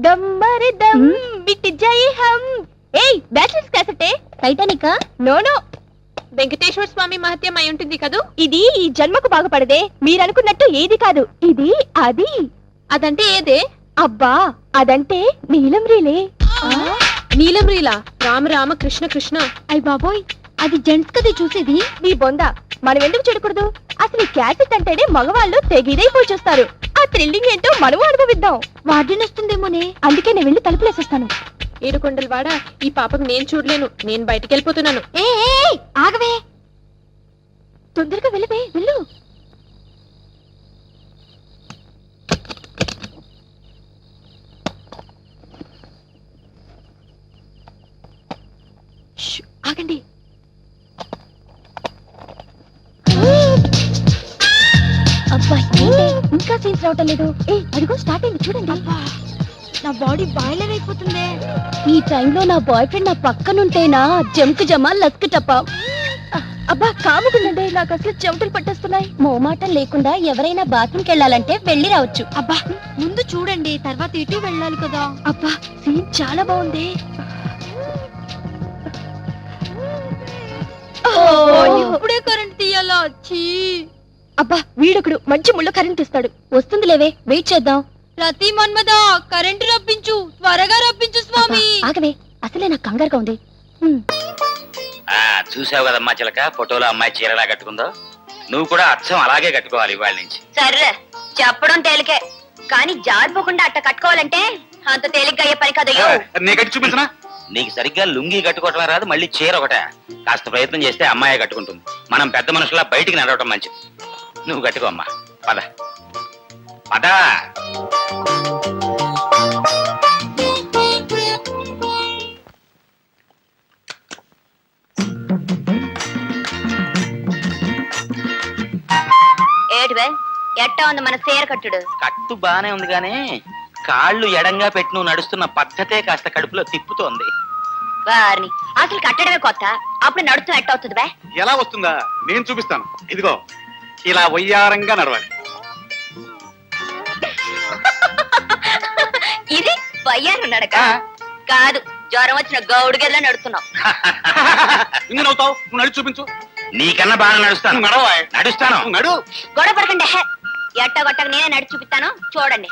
దమ్మరి దమ్ బిట్టి జై హం. ఏయ్ bachelors క్యాసెటే? Titanic? No no. Venkateswara Swamy Mahatyam అయి ఉంటుంది కదూ? ఇది ఈ జన్మకు బాగుపడదే. మీరనుకున్నట్టు ఏది కాదు. ఇది అది. అదంటే ఏదే? అబ్బా అదంటే నీలం రీలే నీలం రీలా రామ రామ కృష్ణ కృష్ణ. అయ్ బాబోయ్ అది జెంట్స్ కదే చూసేది? నీ బొంద. మనం ఎందుకు చెడకూడదు? అసలు క్యాసెట్ అంటేనే మగవాళ్ళు తెగిదైపోయి చూస్తారు. ఆ థ్రిల్లింగ్ ఏంటో మనము అనుభవిద్దాం. వార్డెన్ వస్తుందేమోనే అందుకే నేను వెళ్ళి తలుపులేసేస్తాను. ఏడుకొండల వాడ ఈ పాపకు నేను చూడలేను. నేను బయటికి వెళ్ళిపోతున్నాను ఏ ఆగవే. తొందరగా వెళ్ళవే వెళ్ళు. ఆగండి. ఇంకా సీన్స్ రావటం లేదు. ఏ అదిగో స్టార్ట్ అయింది చూడండి. నా బాడీ బాయిలర్ అయిపోతుంది. ఈ టైంలో నా బాయ్ ఫ్రెండ్ నా పక్కనుంటేనా? జంకు జమా లస్క్ టపా. అబ్బా కాముకుందండి నాకు అసలు చెమటలు పట్టేస్తున్నాయి. మోమాటం లేకుండా ఎవరైనా బాత్రూమ్కి వెళ్ళాలంటే వెళ్ళి రావచ్చు. అబ్బా ముందు చూడండి తర్వాత ఇటు వెళ్ళాలి కదా. అబ్బా సీన్ చాలా బాగుంది. ఇప్పుడే కరెంట్ తీయాలా? చీ. అబ్బా వీడొకడు మంచి ముళ్ళ కరెంట్ ఇస్తాడు. వస్తుంది లేవే వెయిట్ చేద్దాం. రతి మన్మద కరెంటు రప్పించు త్వరగా రప్పించు స్వామి. ఆగవే అసలే నాకు కంగారుగా ఉంది. ఆ చూసావు కదమ్మా చిలక ఫోటోలో అమ్మాయి చీరలా కట్టుకుందో? నువ్వు కూడా అచ్చం అలాగే కట్టుకోవాలి ఇవాళ నుంచి. సర్రే చెప్పడం తేలికే. కానీ జారిపోకుండా అట్ట కట్టుకోవాలంటే అంత తేలిగ్గా అయ్యే పని కదయ్యో. నీ కట్టి చూపించనా నీకు సరిగ్గా లుంగి కట్టుకోవటం రాదు మళ్ళీ చీర ఒకటే. కాస్త ప్రయత్నం చేస్తే అమ్మాయి కట్టుకుంటుంది. మనం పెద్ద మనుషులా బయటికి నడవటం మంచిది. నువ్వు కట్టుకో అమ్మా. పద. పద. ఏటివే ఎట్టా ఉంది మన సేర కట్టుడు? కట్టు బానే ఉంది గానీ కాళ్ళు ఎడంగా పెట్టి నువ్వు నడుస్తున్న పద్ధతే కాస్త కడుపులో తిప్పుతోంది. వారిని. అసలు కట్టడమే కొత్త? అప్పుడు నడుస్తూ ఎట్టవుతుంది బే ఎలా వస్తుందా? నేను చూపిస్తాను. ఇదిగో. ఇలా వయ్యారంగా నడవాలి ఇది వయ్యారు నడక. కాదు జ్వరం వచ్చిన గౌడు గెల్లా నడుస్తున్నావు ఇంక నవ్వుతావు? నువ్వు నడిచి చూపించు. నీకన్నా బాగా నడుస్తాను. నడవా? నడుస్తాను. నువ్వు నడు. గొడవ పడకండి. హే ఎట్ట గొట్టక నేనే నడిచి చూపిస్తాను. చూడండి.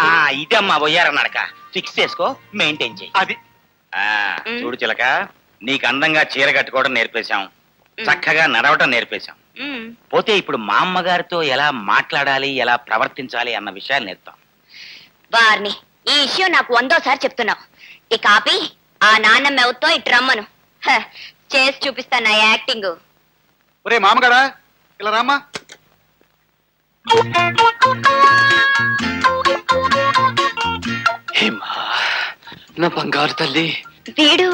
ఆ, ఇదమ్మా పోయారన్న నడక. ఫిక్స్ చేసుకో మెయింటైన్ చెయ్యి అది. ఆ, చూడు చిలక. నీకు అందంగా చీర కట్టుకోవడం నేర్పేశాం. చక్కగా నడవటం నేర్పేశాం. పోతే ఇప్పుడు మా అమ్మగారితో ఎలా మాట్లాడాలి ఎలా ప్రవర్తించాలి అన్న విషయాలు నేర్తాం వారిని ఈ విషయం నాకు వందోసారి చెప్తున్నావు. ఈ కాపీ ఆ నాన్నమ్మ ఎవరితో ఇటు రమ్మను. చేసి చూపిస్తాను నా యాక్టింగ్. ఒరే మామగాడా ఇలా రామ్మా. హేమా నా బంగారు తల్లి. వీడు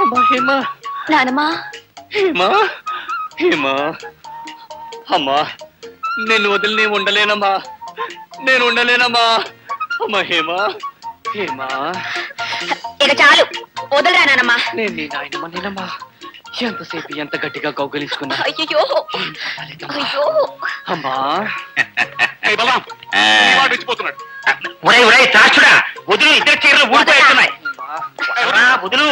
అమ్మా హేమా నానమ్మ హేమా హేమా అమ్మా నేను వదిలి నేను ఉండలేనమ్మా నేను ఉండలేనమ్మా అమ్మా హేమా హేమా ఇక చాలు వదలరా నానమ్మ నేను నీ నాయనమ్మ నేనమ్మా ఎంతసేపు ఎంత గట్టిగా కౌగలించుకున్నా అయ్యో అయ్యో అమ్మా వదులు ఇద్దరు చీరలు. వదులు.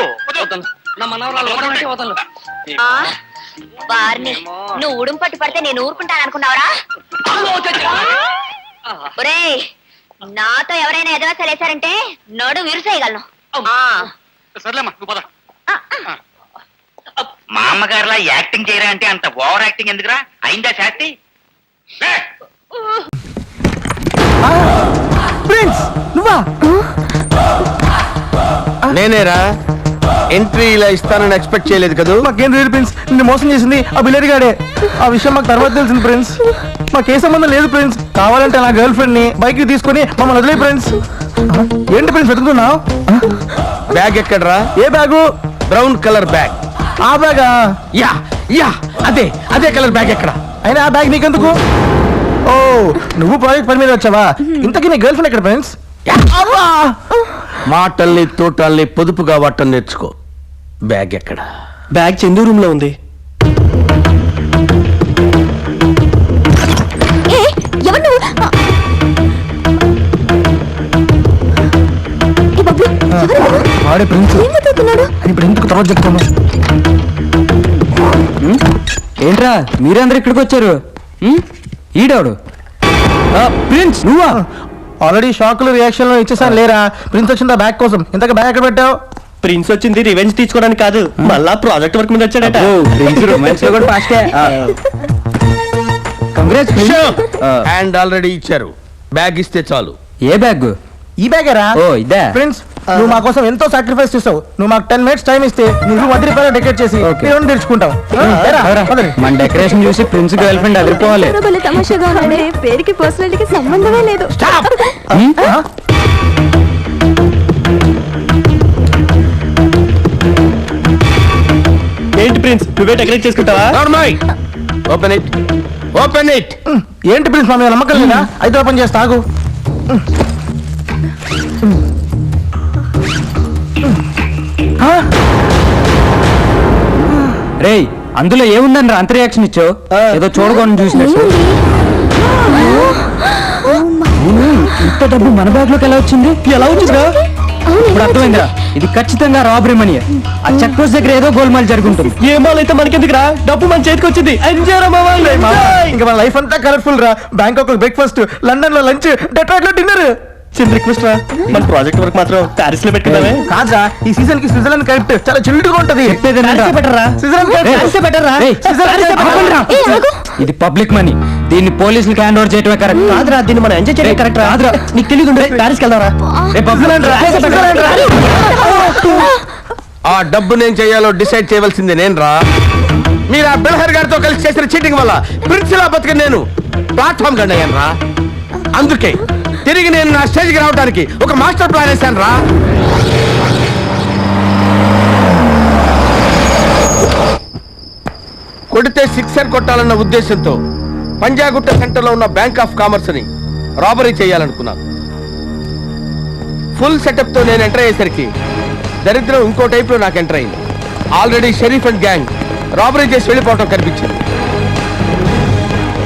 వారిని నువ్వు ఉడుం పట్టు పడితే నేను ఊరుకుంటాను అనుకున్నావరా? ఒరేయ్ నాతో ఎవరైనా ఎదవసలు వేశారంటే నడు విరుసేయగలను. మా అమ్మగారిలా యాక్టింగ్ చేయరా అంటే అంత ఓవర్ యాక్టింగ్ ఎందుకురా? అయిందా శాస్తి. ప్రిన్స్ నువ్వా? నేనేరా? ఎంట్రీ ఇలా ఇస్తానని ఎక్స్పెక్ట్ చేయలేదు కదా? మాకేం లేదు ప్రిన్స్ నిన్ను మోసం చేసింది ఆ బిల్లడి గాడే. ఆ విషయం మాకు తర్వాత తెలిసింది ప్రిన్స్ మాకే సంబంధం లేదు ప్రిన్స్ కావాలంటే నా గర్ల్ ఫ్రెండ్ని బైక్ తీసుకొని మమ్మల్ని వదిలే ప్రిన్స్ ఏంటి ప్రిన్స్ వెతుకుతున్నావు? బ్యాగ్ ఎక్కడరా? ఏ బ్యాగు? బ్రౌన్ కలర్ బ్యాగ్ ఆ బ్యాగా? యా యా అదే అదే కలర్ బ్యాగ్ ఎక్కడ? అయినా ఆ బ్యాగ్ నీకెందుకు? ఓ నువ్వు ప్రాజెక్ట్ పని మీద వచ్చావా? ఇంతకీ నీ గర్ల్ ఫ్రెండ్ ఎక్కడ ఫ్రెండ్స్ మాటల్ని తోటల్ని పొదుపుగా వాటం నేర్చుకో. బ్యాగ్ ఎక్కడ? బ్యాగ్ చందు రూమ్లో ఉంది. ఏ ఎవరు నువ్వు? ఆ. ఏ బాబు ఎవరు నువ్వు? వాడే ప్రిన్స్ ఏం వెతుకుతున్నాడు ఇప్పుడు ఎందుకు తర్వాత చెప్తాను ఏంట్రా మీరందరూ ఇక్కడికి వచ్చారు? ఆ, ప్రిన్స్ నువ్వా? ఆల్రెడీ షాకులు రియాక్షన్ ఇచ్చేసాను లేరా? ప్రిన్స్ వచ్చిందా బ్యాగ్ కోసం? ఇంతక బ్యాగ్ ఎక్కడ పెట్టావు? ప్రిన్స్ వచ్చింది రివెంజ్ తీసుకోవడానికి కాదు. మళ్ళా ప్రాజెక్ట్ వర్క్ మీద వచ్చాడట. ప్రిన్స్ రొమాన్స్లో కూడా ఫాస్టే కంగ్రాట్స్ హ్యాండ్ ఆల్రెడీ ఇచ్చారు. బ్యాగ్ ఇస్తే చాలు. ఏ బ్యాగ్? ఈ బ్యాగేరా? ఓ ఇదే. ఫ్రెండ్స్ నువ్వు మా కోసం ఎంతో సాక్రిఫైస్ చేస్తావు. నువ్వు మాకు టెన్ మినిట్స్ టైం ఇస్తే నువ్వు వడ్డీ రూపాయలు డెకరేట్ చేసి. నేను తెరుచుకుంటావు. మన డెకరేషన్ చూసి ప్రిన్స్ గర్ల్ ఫ్రెండ్ అదిరిపోవాలి. తమాషాగా పేరుకి పర్సనాలిటీకి సంబంధమే లేదు? ఏంటి ప్రిన్స్ నువ్వే డెకరేట్ చేసుకుంటావా? ఓపెన్ ఇట్ ఓపెన్ ఇట్ ఏంటి ప్రిన్స్ మా మీద నమ్మకం లేదా? అయితే ఓపెన్ చేస్తా ఆగు రేయ్ అందులో ఏముందని రా అంత రియాక్షన్ ఇచ్చావు? ఏదో చూడకుండా చూసినట్టు ఇంత డబ్బు మన బ్యాగ్లోకి ఎలా వచ్చింది? ఎలా వచ్చిందా ఇప్పుడు అర్థమైందిరా. ఇది ఖచ్చితంగా రాబరీ మనీ ఆ చెక్ పోస్ట్ దగ్గర ఏదో గోల్మాల్ జరుగుతుంది ఏ మాల్ అయితే మనకెందుకురా? డబ్బు మన చేతికి వచ్చింది. ఇంకా మన లైఫ్ అంతా కలర్ఫుల్ రా. బ్యాంకాక్లో బ్రేక్ఫాస్ట్ లండన్లో లంచ్ డెట్రాయిట్లో డిన్నర్ చిన్న రిక్వెస్ట్ రా. మన ప్రాజెక్ట్ వర్క్ మాత్రం ప్యారిస్లో పెట్టుకుందామే కాదా ఈ సీజన్కి స్విట్జర్లాండ్ కరెక్ట్. చాలా చిల్డ్గా ఉంటది స్విట్జర్లాండ్ ఏయ్, ఇది పబ్లిక్ మనీ దీన్ని పోలీసులకు హ్యాండ్ ఓవర్ చేయటమే కరెక్ట్ కాదురా దీన్ని మనం ఎంజాయ్ చేయడం కరెక్ట్ రాదురా నీకు తెలియదు ప్యారిస్ వెళ్దారా. ఆ డబ్బు నేను చేయాలో డిసైడ్ చేయవలసింది నేను రా మీరు ఆ బిల్హర్ గారితో కలిసి చేసిన చీటింగ్ వల్ల ప్రిన్సిలా బతికి నేను ప్లాట్ఫామ్ గండి అయ్యాను రా అందుకే తిరిగి నేను నా స్టేజ్కి రావడానికి ఒక మాస్టర్ ప్లాన్ వేశాను రా. కొడితే సిక్సర్ కొట్టాలన్న ఉద్దేశంతో పంజాగుట్ట సెంటర్లో ఉన్న బ్యాంక్ ఆఫ్ కామర్స్ని రాబరీ చేయాలనుకున్నాను. ఫుల్ సెటప్తో నేను ఎంటర్ అయ్యేసరికి దరిద్రం ఇంకో టైప్లో నాకు ఎంటర్ అయింది. Already Sharif and gang robbery చేసి వెళ్ళిపోవటం కనిపించింది.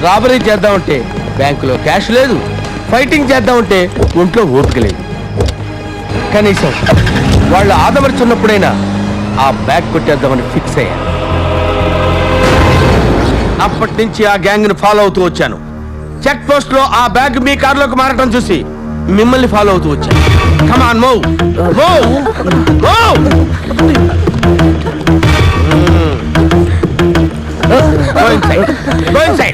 రాబరీ చేద్దామంటే బ్యాంకులో క్యాష్ లేదు. ఫైటింగ్ చేద్దామంటే ఒంట్లో ఓపిక లేదు. కనీసం వాళ్ళు ఆదమర్చున్నప్పుడైనా ఆ బ్యాగ్ కొట్టేద్దామని ఫిక్స్ అయ్యాను. అప్పటి నుంచి ఆ గ్యాంగ్ని ఫాలో అవుతూ వచ్చాను. చెక్ పోస్ట్లో ఆ బ్యాగ్ మీ కారులోకి మారటం చూసి మిమ్మల్ని ఫాలో అవుతూ వచ్చాను. కమాన్ మో మో move Go inside. Go inside.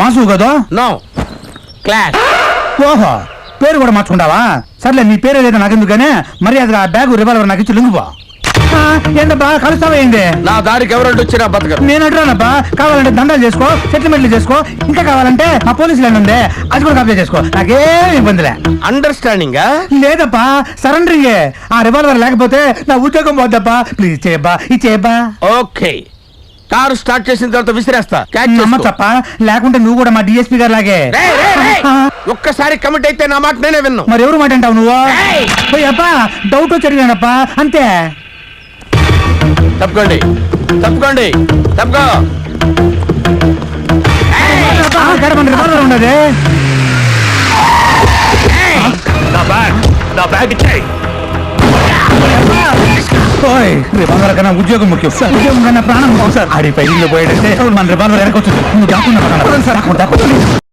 Mass కదా? No. Clash. ఓహో పేరు కూడా మార్చుకుంటావా? సర్లే నీ పేరు ఏదైతే నాకెందుకనే? మర్యాదగా ఆ బ్యాగ్ రివాల్వర్ నాకు ఇచ్చి లింగుపో. ఏంటబ్బా కలుస్తావా ఏంటి నా దారికి ఎవరంటే వచ్చినా బతకరు. నేను అంటున్నానబ్బా కావాలంటే దండాలు చేసుకో సెటిల్మెంట్లు చేసుకో ఇంకా కావాలంటే మా పోలీసులు ఏమి ఉంది అది కూడా కబ్జా చేసుకో. నాకేం ఇబ్బందిలే అండర్స్టాండింగ్ లేదప్పా సరెండరింగే ఆ రివాల్వర్ లేకపోతే నా ఉద్యోగం పోద్దప్పా ప్లీజ్ చేయబ్బా ఇది చేయబ్బా. ఓకే. కారు స్టార్ట్ చేసిన తర్వాత విసిరేస్తా. క్యాచ్ చేసుకో. నమ్మచ్చప్ప లేకుంటే నువ్వు కూడా మా డిఎస్పీ గారు లాగే రేయ్, రేయ్, రేయ్. ఒక్కసారి కమిట్ అయితే నా మాట నేనే విన్ను. మరి ఎవరు మాట అంటావు నువ్వు? ఏయ్! డౌట్ వచ్చి అడిగానప్పా అంతే. తప్పుకోండి. తప్పుకోండి. తప్పుకో. అబ్బా, ఇక్కడ మన రివాల్వర్ ఉన్నది. నా బ్యాగ్ నా బ్యాగ్ ఇచ్చేయి. ఓయ్ రివాల్వర్ కన్నా ఉద్యోగం ముఖ్యం. ఉద్యోగం కన్నా ప్రాణం ముఖ్యం సార్. ఆడి పైకి పోయాడంటే మన రివాల్వర్ వెనకొచ్చు నువ్వు దాక్కున్నా